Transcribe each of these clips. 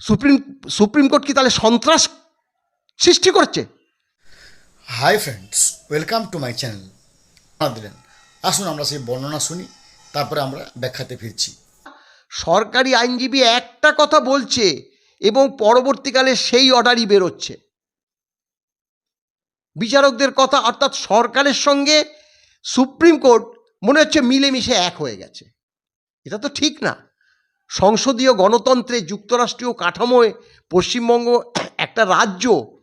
Supreme supreme court কি তাহলে সন্ত্রাস সৃষ্টি করছে? Hi friends welcome to my channel দিলেন। আসুন আমরা সেই বর্ণনা শুনি তারপরে আমরা ব্যাখ্যাতে ফিরছি। সরকারি আইনজীবী একটা কথা বলছে এবং পরবর্তীকালে সেই অর্ডারই বেরোচ্ছে। বিচারকদের কথা অর্থাৎ সরকারের সঙ্গে সুপ্রিম কোর্ট মনে হচ্ছে মিলেমিশে এক হয়ে গেছে। এটা তো ঠিক না। সংসদীয় গণতন্ত্রে যুক্তরাষ্ট্রীয় কাঠামোয় পশ্চিমবঙ্গ একটা রাজ্য,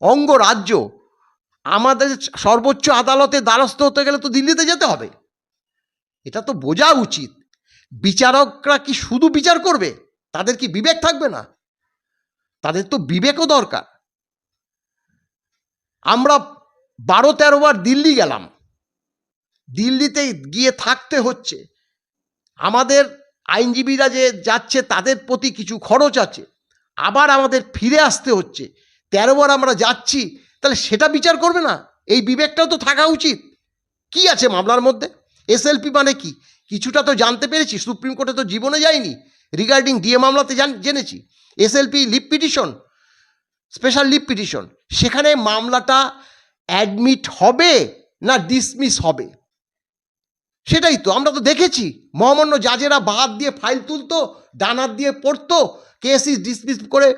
অঙ্গরাজ্য, আমাদের সর্বোচ্চ আদালতে দ্বারস্থ হতে গেলে তো দিল্লিতে যেতে হবে। এটা তো বোঝা উচিত। বিচারকরা কি শুধু বিচার করবে? তাদের কি বিবেক থাকবে না? তাদের তো বিবেকও দরকার। আমরা বারো তেরো বার দিল্লি গেলাম। দিল্লিতে গিয়ে থাকতে হচ্ছে। আমাদের আইনজীবীরা যে যাচ্ছে, তাদের প্রতি কিছু খরচ আছে। আবার আমাদের ফিরে আসতে হচ্ছে। তেরো বার আমরা যাচ্ছি, তাহলে সেটা বিচার করবে না? এই বিবেকটাও তো থাকা উচিত। কি আছে মামলার মধ্যে? এসএলপি মানে কি? কিছুটা তো জানতে পেরেছি, সুপ্রিম কোর্টে তো জীবনে যায়নি রিগার্ডিং ডিএ মামলাতে জান, জেনেছি। SLP leave petition, special leave petition. সেখানে মামলাটা অ্যাডমিট হবে না ডিসমিস হবে? সেটাই তো, আমরা তো দেখেছি। মহামান্য জাজেরা বাদ দিয়ে ফাইল তুলতো, ডানার দিয়ে পড়তো কেস ইস ডিসমিস করে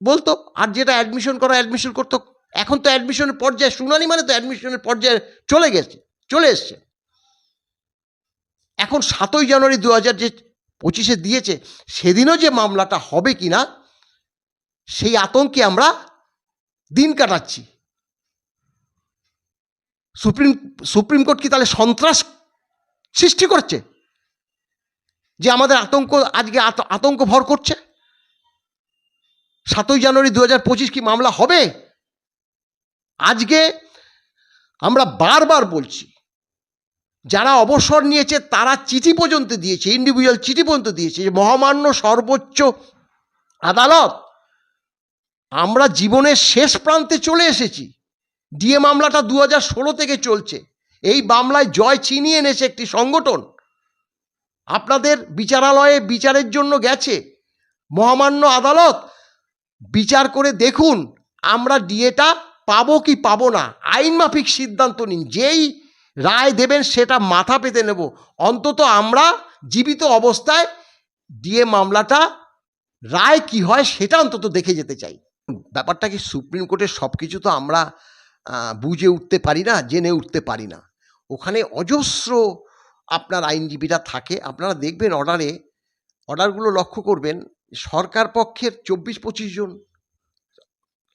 বলতো, আর যেটা অ্যাডমিশন করা অ্যাডমিশন করতো, এখন তো অ্যাডমিশনের পর্যায়ে, শুনানি মানে তো অ্যাডমিশনের পর্যায়ে চলে গেছে, চলে এসছে। এখন সাতই জানুয়ারি দু হাজার যে পঁচিশে দিয়েছে, সেদিনও যে মামলাটা হবে কি না সেই আতঙ্কে আমরা দিন কাটাচ্ছি। সুপ্রিম সুপ্রিম কোর্ট কি তাহলে সন্ত্রাস সৃষ্টি করছে? যে আমাদের আতঙ্ক আজকে আত- আতঙ্ক ভর করছে? সাতই জানুয়ারি দু হাজার পঁচিশ কি মামলা হবে? আজকে আমরা বারবার বলছি, যারা অবসর নিয়েছে তারা চিঠি পর্যন্ত দিয়েছে ইন্ডিভিজুয়াল চিঠি পর্যন্ত দিয়েছে যে মহামান্য সর্বোচ্চ আদালত, আমরা জীবনের শেষ প্রান্তে চলে এসেছি। ডিএ মামলাটা দু হাজার ষোলো থেকে চলছে। এই মামলায় জয় ছিনিয়ে এনেছে একটি সংগঠন। আপনাদের বিচারালয়ে বিচারের জন্য গেছে। মহামান্য আদালত, বিচার করে দেখুন আমরা ডিএটা পাবো কি পাবো না। আইন মাফিক সিদ্ধান্ত নিন। যেই রায় দেবেন সেটা মাথা পেতে নেব। অন্তত আমরা জীবিত অবস্থায় ডিএ মামলাটা, রায় কি হয় সেটা অন্তত দেখে যেতে চাই। ব্যাপারটা কি সুপ্রিম কোর্টের সব কিছু তো আমরা বুঝে উঠতে পারি না, জেনে উঠতে পারি না। ওখানে অজস্র আপনার আইনজীবীরা থাকে। আপনারা দেখবেন অর্ডারে অর্ডারগুলো লক্ষ্য করবেন, সরকার পক্ষের চব্বিশ পঁচিশ জন,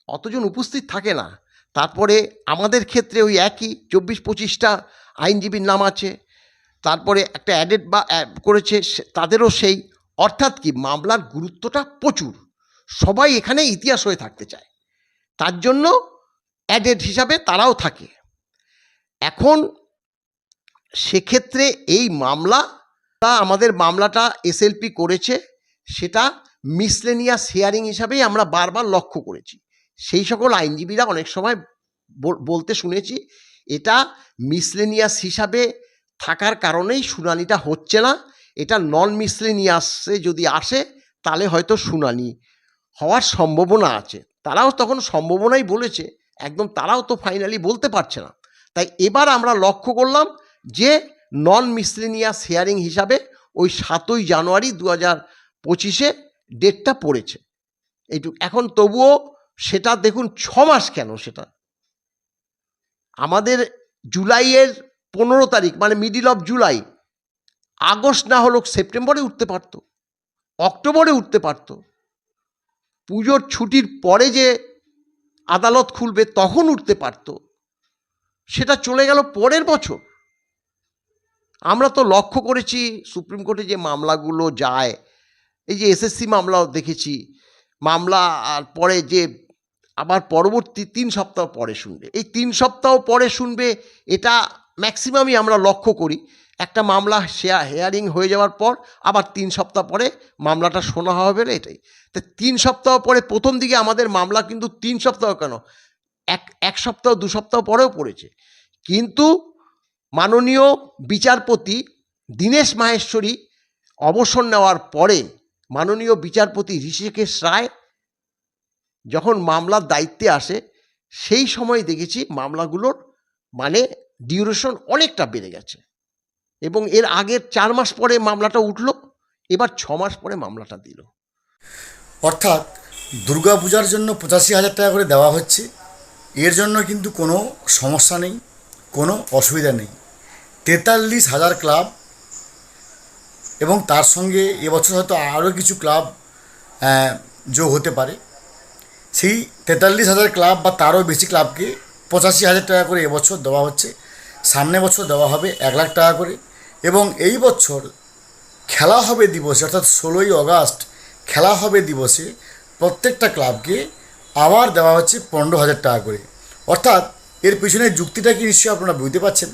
অতজন উপস্থিত থাকে না। তারপরে আমাদের ক্ষেত্রে ওই একই, চব্বিশ পঁচিশটা আইনজীবীর নাম আছে। তারপরে একটা অ্যাডেড বা করেছে তাদেরও সেই। অর্থাৎ কি, মামলার গুরুত্বটা প্রচুর। সবাই এখানে ইতিহাস হয়ে থাকতে চায়। তার জন্য অ্যাডেড হিসাবে তারাও থাকে। এখন সেক্ষেত্রে এই মামলা, তা আমাদের মামলাটা এসএলপি করেছে, সেটা মিসলেনিয়াস হেয়ারিং হিসাবেই আমরা বারবার লক্ষ্য করেছি। সেই সকল আইনজীবীরা অনেক সময় বলতে শুনেছি, এটা মিসলেনিয়াস হিসাবে থাকার কারণেই শুনানিটা হচ্ছে না। এটা নন মিসলেনিয়াসে যদি আসে, তাহলে হয়তো শুনানি হওয়ার সম্ভাবনা আছে। তারাও তখন সম্ভাবনাই বলেছে একদম তারাও তো ফাইনালি বলতে পারছে না। তাই এবার আমরা লক্ষ্য করলাম যে নন মিসলেনিয়াস হিয়ারিং হিসাবে ওই সাতই জানুয়ারি দু হাজার পঁচিশে ডেটটা পড়েছে। এইটুকু এখন তবুও সেটা দেখুন ছ মাস কেন সেটা? আমাদের জুলাইয়ের পনেরো তারিখ মানে মিডিল অফ জুলাই, আগস্ট না হলেও সেপ্টেম্বরে উঠতে পারতো, অক্টোবরে উঠতে পারতো। পুজোর ছুটির পরে যে আদালত খুলবে, তখন উঠতে পারতো। সেটা চলে গেল পরের বছর। আমরা তো লক্ষ্য করেছি, সুপ্রিম কোর্টে যে মামলাগুলো যায়, এই যে এসএসসি মামলাও দেখেছি, মামলা আর পরে যে আবার পরবর্তী তিন সপ্তাহ পরে শুনবে। এই তিন সপ্তাহ পরে শুনবে, এটা ম্যাক্সিমামই আমরা লক্ষ্য করি। একটা মামলা শেয়া হেয়ারিং হয়ে যাওয়ার পর আবার তিন সপ্তাহ পরে মামলাটা শোনা হবে না এটাই। তা তিন সপ্তাহ পরে প্রথম দিকে আমাদের মামলা কিন্তু তিন সপ্তাহ কেন? এক এক সপ্তাহ, দু সপ্তাহ পরেও পড়েছে। কিন্তু মাননীয় বিচারপতি দীনেশ মাহেশ্বরী অবসর নেওয়ার পরে মাননীয় বিচারপতি ঋষিকেশ রায় যখন মামলার দায়িত্বে আসে, সেই সময় দেখেছি মামলাগুলোর মানে ডিউরেশন অনেকটা বেড়ে গেছে। এবং এর আগের চার মাস পরে মামলাটা উঠল, এবার ছ মাস পরে মামলাটা দিল। অর্থাৎ দুর্গাপূজার জন্য পঁচাশি হাজার টাকা করে দেওয়া হচ্ছে, এর জন্য কিন্তু কোনো সমস্যা নেই, কোনো অসুবিধা নেই। তেতাল্লিশ হাজার ক্লাব এবং তার সঙ্গে এবছর হয়তো আরও কিছু ক্লাব যোগ হতে পারে। সেই তেতাল্লিশ হাজার ক্লাব বা তারও বেশি ক্লাবকে পঁচাশি হাজার টাকা করে এবছর দেওয়া হচ্ছে, সামনে বছর দেওয়া হবে এক লাখ টাকা করে। এবং এই বছর খেলা হবে দিবসে, অর্থাৎ ষোলোই অগাস্ট খেলা হবে দিবসে প্রত্যেকটা ক্লাবকে আবার দেওয়া হচ্ছে পনেরো হাজার টাকা করে। অর্থাৎ এর পিছনে যুক্তিটা কি নিশ্চয়ই আপনারা বুঝতে পারছেন?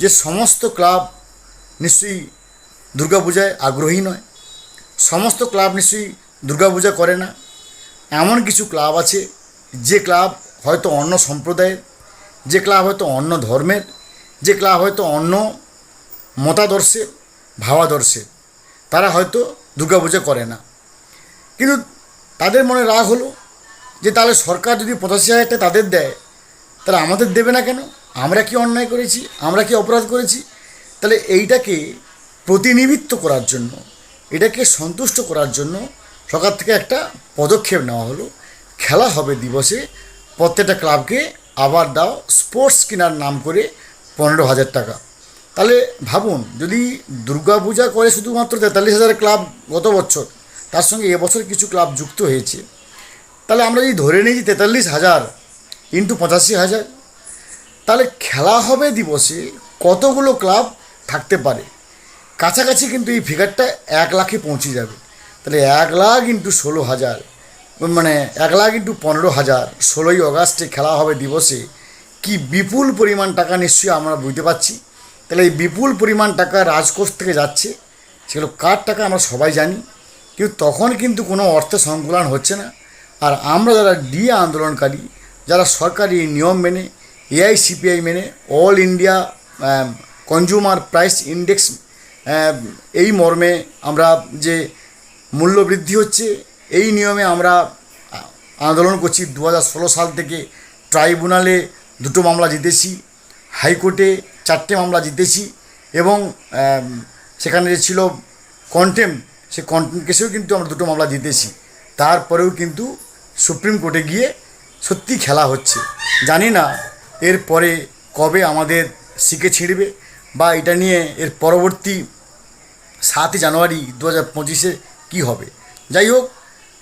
যে সমস্ত ক্লাব নিশ্চয়ই দুর্গাপূজায় আগ্রহী নয়, সমস্ত ক্লাব নিশ্চয়ই দুর্গাপূজা করে না। এমন কিছু ক্লাব আছে, যে ক্লাব হয়তো অন্য সম্প্রদায়ের, যে ক্লাব হয়তো অন্য ধর্মের, যে ক্লাব হয়তো অন্য মতাদর্শের ভাবাদর্শে। তারা হয়তো দুর্গাপূজা করে না। কিন্তু তাদের মনে রাগ হলো যে তাহলে সরকার যদি পঁচাশি হাজার টাকা তাদের দেয়, তাহলে আমাদের দেবে না কেন? আমরা কি অন্যায় করেছি? আমরা কি অপরাধ করেছি? তাহলে এইটাকে প্রতিনিধিত্ব করার জন্য, এটাকে সন্তুষ্ট করার জন্য সরকার থেকে একটা পদক্ষেপ নেওয়া হলো। খেলা হবে দিবসে। প্রত্যেকটা ক্লাবকে আবার দাও। স্পোর্টস কেনার নাম করে পনেরো হাজার টাকা। তাহলে ভাবুন, যদি দুর্গাপূজা করে শুধুমাত্র তেতাল্লিশ হাজার ক্লাব গত বছর, তার সঙ্গে এবছর কিছু ক্লাব যুক্ত হয়েছে, তাহলে আমরা যদি ধরে নিই যে তেতাল্লিশ হাজার ইন্টু পঁচাশি হাজার, তাহলে খেলা হবে দিবসে কতগুলো ক্লাব থাকতে পারে? কাছাকাছি কিন্তু এই ফিগারটা এক লাখে পৌঁছে যাবে। তাহলে এক লাখ ইন্টু ষোলো হাজার মানে এক লাখ ইন্টু পনেরো হাজার, ষোলোই আগস্টে খেলা হবে দিবসে, কি বিপুল পরিমাণ টাকা নিশ্চয়ই আমরা বুঝতে পারছি? তাহলে এই বিপুল পরিমাণ টাকা রাজকোষ থেকে যাচ্ছে, সেগুলো কার টাকা আমরা সবাই জানি, কিন্তু তখন কিন্তু কোনো অর্থ সংকুলন হচ্ছে না। আর আমরা যারা ডিএ আন্দোলনকারী, যারা সরকারি নিয়ম মেনে এআইসিপিআই মেনে, all India consumer price index এই মর্মে আমরা যে মূল্য বৃদ্ধি হচ্ছে, এই নিয়মে আমরা আন্দোলন করছি। দু হাজার ষোলো সাল থেকে ট্রাইব্যুনালে দুটো মামলা জিতেছি, হাইকোর্টে চারটে মামলা জিতেছি এবং সেখানে যে ছিল কন্টেম সে কন্টেম কেসেও কিন্তু আমরা দুটো মামলা জিতেছি। তারপরেও কিন্তু সুপ্রিম কোর্টে গিয়ে সত্যি খেলা হচ্ছে। জানি না এরপরে কবে আমাদের শিখে ছিঁড়বে বা এটা নিয়ে এর পরবর্তী সাতই জানুয়ারি দু হাজার পঁচিশে কী হবে। যাই হোক,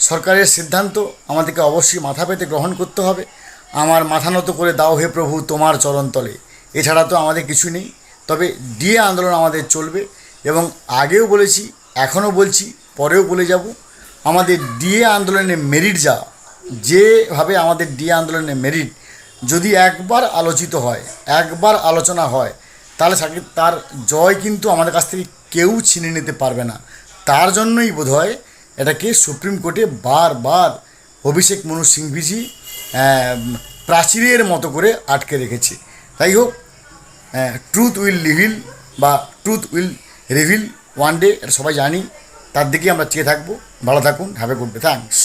সরকারের সিদ্ধান্ত আমাদেরকে অবশ্যই মাথা পেতে গ্রহণ করতে হবে। আমার মাথা নত করে দাও হে প্রভু তোমার চরণতলে এছাড়া তো আমাদের কিছু নেই। তবে ডিএ আন্দোলন আমাদের চলবে এবং আগেও বলেছি, এখনও বলছি, পরেও বলে যাব, আমাদের ডিএ আন্দোলনের মেরিট যা, যেভাবে আমাদের ডিএ আন্দোলনের মেরিট যদি একবার আলোচিত হয়, একবার আলোচনা হয়, তাহলে সাকি- তার জয় কিন্তু আমাদের কাছ থেকে কেউ ছিনে নিতে পারবে না। তার জন্যই বোধ হয় এটাকে সুপ্রিম কোর্টে বারবার অভিষেক মনু সিংভিজি প্রাচীরের মতো করে আটকে রেখেছে। তাই হোক ট্রুথ উইল রিভিল বা truth will reveal one day এটা সবাই জানি। তার দিকেই আমরা চেয়ে থাকব। ভালো থাকুন have a good day thanks